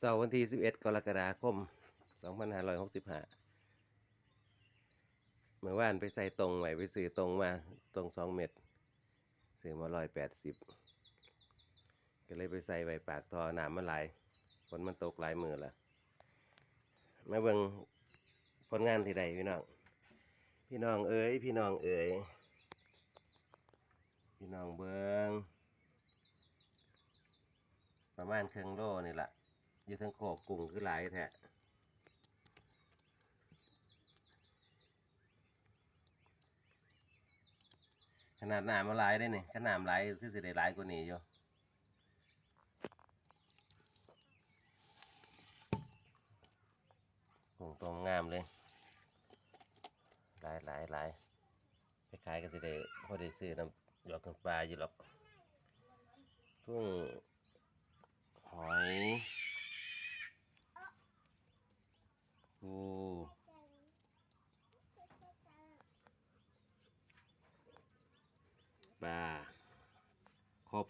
เสาร์วันที่ 11 กรกฎาคม 2565 เมื่อวานไปใส่ตรงไว้ไปซื้อตรงมาตรง 2 เม็ดซื้อมา180ก็เลยไปใส่ไว้ปากทอน้ำมันไหลายฝนมันตกหลายมือละมาเบิ่งผลงานที่ใดพี่น้อง พี่น้องเอ๋ยพี่น้องเอ๋ยพี่น้องเบิงประมาณครึ่งโลนี่แหละ อยู่ทั้งโขกกุ้งคือหลายแท้ขนาดหน้ำมาหลายได้นี่ขนาดหลายคือสิได้หลายกว่านี้อยู่กุ้งตรงงามเลยหลายหลายหลายคล้ายๆกันสิได้พอได้ซื้อน้ำหยอกน้ำปลาอยู่หรอกทุ่งหอยปู ปลาครบ